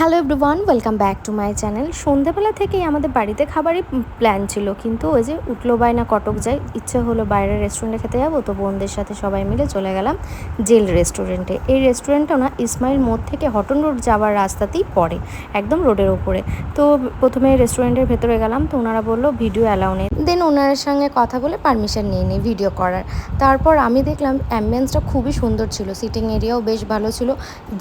Hello everyone welcome back to my channel সন্ধেবেলা থেকেই আমাদের বাড়িতে খাবারই প্ল্যান ছিল, কিন্তু ওই যে উঠল বাইনা কটক যাই, ইচ্ছে হলো বাইরের রেস্টুরেন্টে খেতে যাব, তো বোনদের সাথে সবাই মিলে চলে গেলাম জেল রেস্টুরেন্টে এই রেস্টুরেন্টটা না ইসমাইল মোড় থেকে হটন রোড যাওয়ার রাস্তাতেই পড়ে, একদম রোডের ওপরে। তো প্রথমে রেস্টুরেন্টের ভেতরে গেলাম, তো ওনারা বলল ভিডিও অ্যালাউ নেই। দেন ওনার সঙ্গে কথা বলে পারমিশন নিয়ে নিই ভিডিও করার। তারপর আমি দেখলাম অ্যাম্বিয়েন্সটা খুবই সুন্দর ছিল সিটিং এরিয়াও বেশ ভালো ছিল।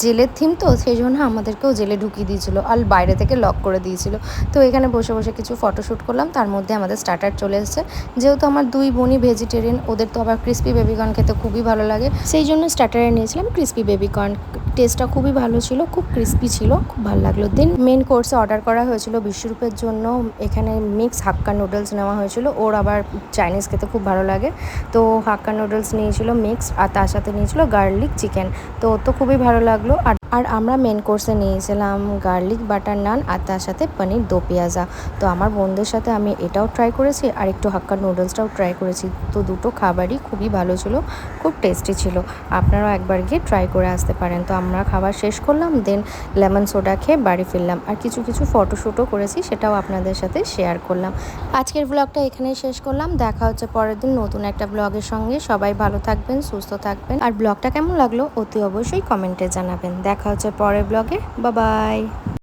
জেলের থিম তো, সেই জন্য আমাদেরকেও জেলে ঢুকিয়ে দিয়েছিল আর বাইরে থেকে লক করে দিয়েছিল। তো এখানে বসে বসে কিছু ফটোশ্যুট করলাম, তার মধ্যে আমাদের স্টার্টার চলে এসেছে। যেহেতু আমার দুই বোনই ভেজিটেরিয়ান ওদের তো আবার ক্রিস্পি বেবিকর্ন খেতে খুবই ভালো লাগে। সেই জন্য স্টার্টারে নিয়েছিলাম ক্রিস্পি বেবিকর্ন টেস্টটা খুবই ভালো ছিল, খুব ক্রিস্পি ছিল, খুব ভালো লাগল। দেন মেন কোর্সে অর্ডার করা হয়েছিল বিশ্বরূপের জন্য। এখানে মিক্স হাক্কা নুডলস নেওয়া হয়েছিল। ওর আবার চাইনিজ খেতে খুব ভালো লাগে। তো হাক্কা নুডলস নিয়েছিল মিক্স আর তার সাথে নিয়েছিল গার্লিক চিকেন তো তো খুবই ভালো লাগল। আর আর আমরা মেন কোর্সে নিয়েছিলাম গার্লিক বাটার নান আর তার সাথে পনির দো পেঁয়াজা। তো আমার বোনদের সাথে আমি এটাও ট্রাই করেছি আর একটু হাক্কা নুডলসটাও ট্রাই করেছি। তো দুটো খাবারই খুবই ভালো ছিল, খুব টেস্টি ছিল। আপনারাও একবার গিয়ে ট্রাই করে আসতে পারেন। তো আমরা খাবার শেষ করলাম দেন লেমন সোডা খেয়ে বাড়ি ফিরলাম। আর কিছু কিছু ফটোশ্যুটও করেছি, সেটাও আপনাদের সাথে শেয়ার করলাম। আজকের ব্লগটা এখানেই শেষ করলাম। দেখা হচ্ছে পরের দিন নতুন একটা ব্লগের সঙ্গে। সবাই ভালো থাকবেন, সুস্থ থাকবেন। আর ব্লগটা কেমন লাগল অতি অবশ্যই কমেন্টে জানাবেন। দেখা হচ্ছে পরের ব্লগে। বাবাই